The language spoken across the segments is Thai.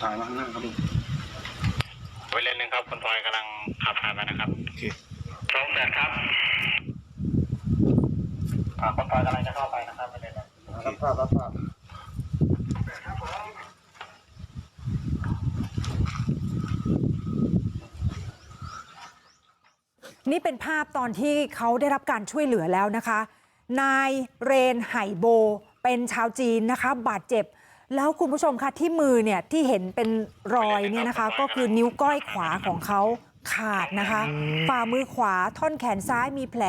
ถ่ายมาข้างหน้าครับลุงไว้เลนหนึ่งครับคุณพลอยกำลังขับผ่านมานะครับโอเคสองแปดครับอ่าคุณพลอยกำลังจะเข้าไปนะครับไว้เลนหนึ่งรับทราบรับทราบนี่เป็นภาพตอนที่เขาได้รับการช่วยเหลือแล้วนะคะ นายเรนไห่โบเป็นชาวจีนนะคะ บาดเจ็บ แล้วคุณผู้ชมคะที่มือเนี่ยที่เห็นเป็นรอยเนี่ยนะคะ ก็คือนิ้วก้อยขวาของเขาขาดนะคะ ฝ่ามือขวาท่อนแขนซ้ายมีแผล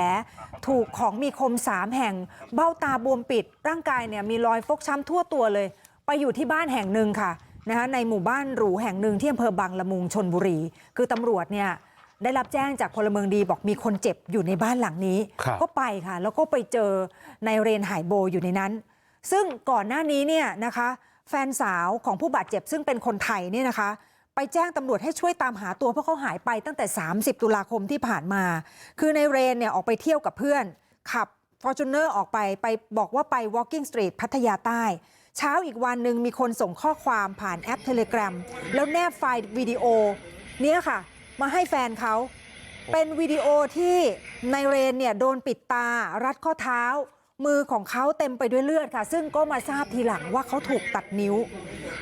ถูกของมีคมสามแห่ง เบ้าตาบวมปิด ร่างกายเนี่ยมีรอยฟกช้ำทั่วตัวเลย ไปอยู่ที่บ้านแห่งหนึ่งค่ะนะคะในหมู่บ้านหรูแห่งหนึ่งที่อำเภอบางละมุงชนบุรี คือตำรวจเนี่ยได้รับแจ้งจากพลเมืองดีบอกมีคนเจ็บอยู่ในบ้านหลังนี้ครับก็ไปค่ะ แล้วก็ไปเจอนายเรนหายโบอยู่ในนั้น ซึ่งก่อนหน้านี้เนี่ยนะคะแฟนสาวของผู้บาดเจ็บซึ่งเป็นคนไทยเนี่ยนะคะ ไปแจ้งตำรวจให้ช่วยตามหาตัวเพราะเขาหายไปตั้งแต่ 30 ตุลาคมที่ผ่านมา คือในเรนเนี่ยออกไปเที่ยวกับเพื่อน ขับ f o r t u n e r อร์ออกไปไปบอกว่าไป Walking Street พัทยาใต้ เช้าอีกวันหนึ่งมีคนส่งข้อความผ่านแอป Telegram แล้วแนบไฟล์วิดีโอเนี่ยค่ะ มาให้แฟนเขาเป็นวิดีโอที่ในเรนเนี่ยโดนปิดตารัดข้อเท้า มือของเขาเต็มไปด้วยเลือดค่ะ ซึ่งก็มาทราบทีหลังว่าเขาถูกตัดนิ้ว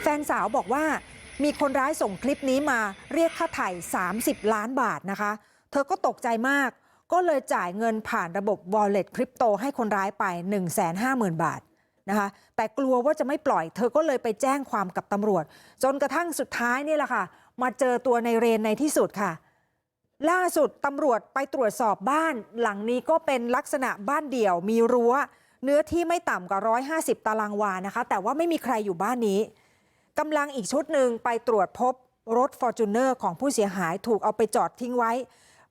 แฟนสาวบอกว่ามีคนร้ายส่งคลิปนี้มาเรียกค่าไถ่30 ล้านบาทนะคะ เธอก็ตกใจมาก ก็เลยจ่ายเงินผ่านระบบ Wallet คริปโตให้คนร้ายไป 150,000 บาทนะคะแต่กลัวว่าจะไม่ปล่อย เธอก็เลยไปแจ้งความกับตำรวจ จนกระทั่งสุดท้ายนี่แหละค่ะ มาเจอตัวในเรนในที่สุดค่ะ ล่าสุดตำรวจไปตรวจสอบบ้านหลังนี้ก็เป็นลักษณะบ้านเดี่ยวมีรั้วเนื้อที่ไม่ต่ำกว่า150ตารางวานะคะ แต่ว่าไม่มีใครอยู่บ้านนี้กำลังอีกชุดหนึ่งไปตรวจพบรถ f o r t u n e r ของผู้เสียหายถูกเอาไปจอดทิ้งไว้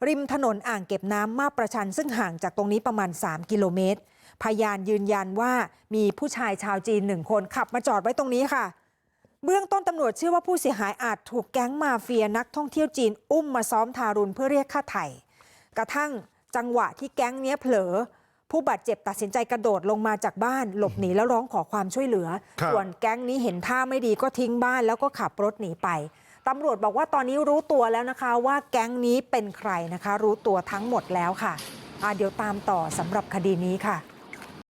ริมถนนอ่างเก็บน้ำมาประชัน ซึ่งห่างจากตรงนี้ประมาณ 3 กิโลเมตร พยานยืนยันว่ามีผู้ชายชาวจีนหนึ่งคนขับมาจอดไว้ตรงนี้ค่ะ เบื้องต้นตำรวจเชื่อว่าผู้เสียหายอาจถูกแก๊งมาเฟียนักท่องเที่ยวจีนอุ้มมาซ้อมทารุณเพื่อเรียกค่าไถ่กระทั่งจังหวะที่แก๊งเนี้ยเผลอ ผู้บาดเจ็บตัดสินใจกระโดดลงมาจากบ้าน หลบหนีแล้วร้องขอความช่วยเหลือ ครับ ส่วนแก๊งนี้เห็นท่าไม่ดีก็ทิ้งบ้านแล้วก็ขับรถหนีไปตำรวจบอกว่าตอนนี้รู้ตัวแล้วนะคะ ว่าแก๊งนี้เป็นใครนะคะ รู้ตัวทั้งหมดแล้วค่ะอะเดี๋ยวตามต่อสำหรับคดีนี้ค่ะ